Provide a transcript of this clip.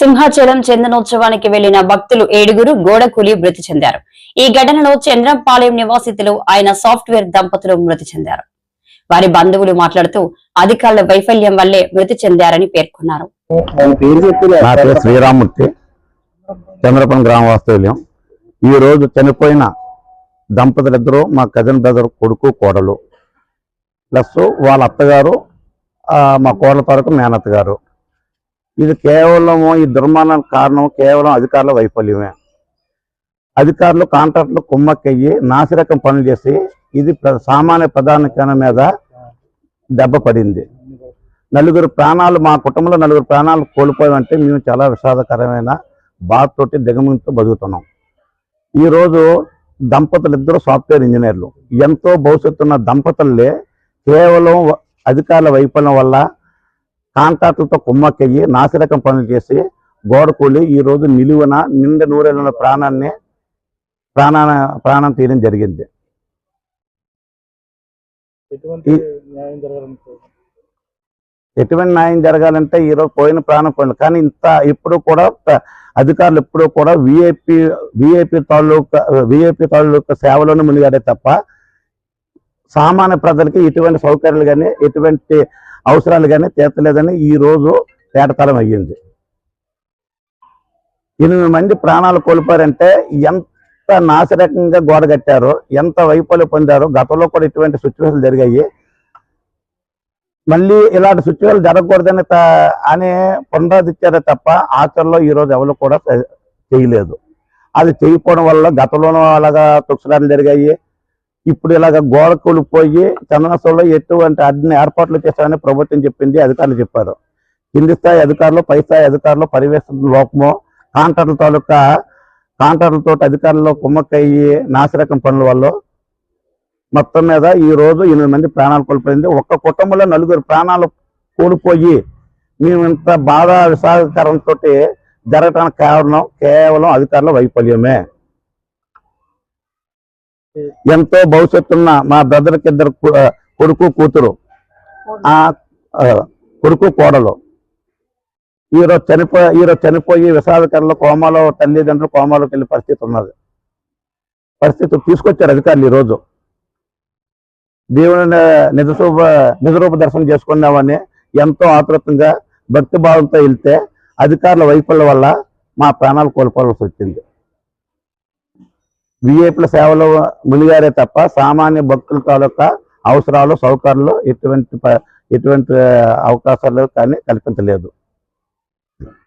సింహాచలం చందనోత్సవానికి వెళ్ళిన భక్తులు ఏడుగురు గోడకూలి మృతి చెందారు. ఈ ఘటనలో చంద్రంపాలెం నివాసితులు ఆయన సాఫ్ట్వేర్ దంపతులు మృతి చెందారు. వారి బంధువులు మాట్లాడుతూ అధికారుల వైఫల్యం వల్లే మృతి చెందారని పేర్కొన్నారు. నా పేరు శ్రీరామూర్తి చంద్రపల్లి గ్రామ వాస్తవ్యం ఈ రోజు చనిపోయిన దంపతులిద్దరూ మా కజిన్ బ్రదర్ కొడుకు కోడలు. ప్లస్ వాళ్ళ అత్తగారు ఆ, మా కోడల తరకు మేనత్త గారు. ఇది కేవలం ఈ దుర్మరణానికి కారణం కేవలం అధికారుల వైఫల్యమే. అధికారులు కాంట్రాక్టులు కుమ్మక్కయ్యి నాసిరకం పనులు చేసి ఇది ప్ర- సామాన్య ప్రధానికన మీద దెబ్బ పడింది. నలుగురు ప్రాణాలు మా కుటుంబంలో నలుగురు ప్రాణాలు కోల్పోయామంటే మేము చాలా విషాదకరమైన బాధతోటి దిగమింతో బతుకుతున్నాం. ఈరోజు దంపతులు ఇద్దరు సాఫ్ట్వేర్ ఇంజనీర్లు. ఎంతో భవిష్యత్తున్న దంపతులే కేవలం వ- అధికారుల వైఫల్యం వల్ల కాంట్రాక్టులతో కుమ్మక్కయ్యి నాసిరకం పనులు చేసి గోడ కూలి ఈ రోజు నిలువన నిండు నూరేళ్ళ ప్రాణాన్ని ప్రాణాన ప్రాణం తీయడం జరిగింది. ఎటువంటి న్యాయం జరగాలంటే ఈరోజు పోయిన ప్రాణం పోయిన కానీ ఇంత ఇప్పుడు కూడా అధికారులు ఎప్పుడూ కూడా విఐపి విఐపి తాలూకా విఐపి తాలూకా సేవలోనే మునిగాడే తప్ప సామాన్య ప్రజలకి ఎటువంటి సౌకర్యాలు కానీ ఎటువంటి అవసరాలు కానీ తీర్చలేదని ఈ రోజు తేటతలం అయ్యింది. ఎనిమిది మంది ప్రాణాలు కోల్పోయారంటే ఎంత నాశరకంగా గోడ కట్టారో ఎంత వైఫల్యం పొందారో గతంలో కూడా ఇటువంటి సిచ్యువేషన్ జరిగాయి. మళ్ళీ ఇలాంటి సిచ్యువేషన్ జరగకూడదని త- అని తప్ప ఆచరణలో ఈ రోజు ఎవరు కూడా చేయలేదు. అది చేయకపోవడం వల్ల గతంలోనూ అలాగా తుక్సరాలు జరిగాయి. ఇప్పుడు ఇలాగ గోడ కూలిపోయి చందనోత్సవంలో ఎటువంటి అన్ని ఏర్పాట్లు చేశారని ప్రభుత్వం చెప్పింది అధికారులు చెప్పారు. కింది స్థాయి అధికారులు పై స్థాయి అధికారులు పరివేశ లోపము కాంట్రాక్టుల తాలూకా కాంట్రాక్టులతో అధికారులు కుమ్మక్కయ్యి నాసిరకం పనుల వల్ల మొత్తం మీద ఈ రోజు ఎనిమిది మంది ప్రాణాలు కోల్పోయింది. ఒక్క కుటుంబంలో నలుగురు ప్రాణాలు కోల్పోయి మేము ఇంత బాధ విషాదకరంతో జరగటానికి కారణం కేవలం అధికారుల వైఫల్యమే. ఎంతో భవిష్యత్తున్న మా బ్రదర్కి ఇద్దరు కొడుకు కూతురు. ఆ కొడుకు కోడలు. ఈరోజు చనిపోయి ఈరోజు చనిపోయి విషాదకరంలో కోమాలో తల్లిదండ్రులు కోమాలోకి వెళ్ళే పరిస్థితి ఉన్నది. పరిస్థితి తీసుకొచ్చారు అధికారులు ఈ రోజు దేవుని నిజరూప నిజరూప దర్శనం చేసుకున్నామని ఎంతో ఆతృతంగా భక్తి భావంతో వెళ్తే అధికారుల వైఫల్యం వల్ల మా ప్రాణాలు కోల్పోవాల్సి వచ్చింది. విఐపుల సేవలు మునిగారే తప్ప సామాన్య భక్తుల తాలూకా అవసరాలు సౌకర్యాలు ఎటువంటి ఎటువంటి అవకాశాలు కానీ కల్పించలేదు.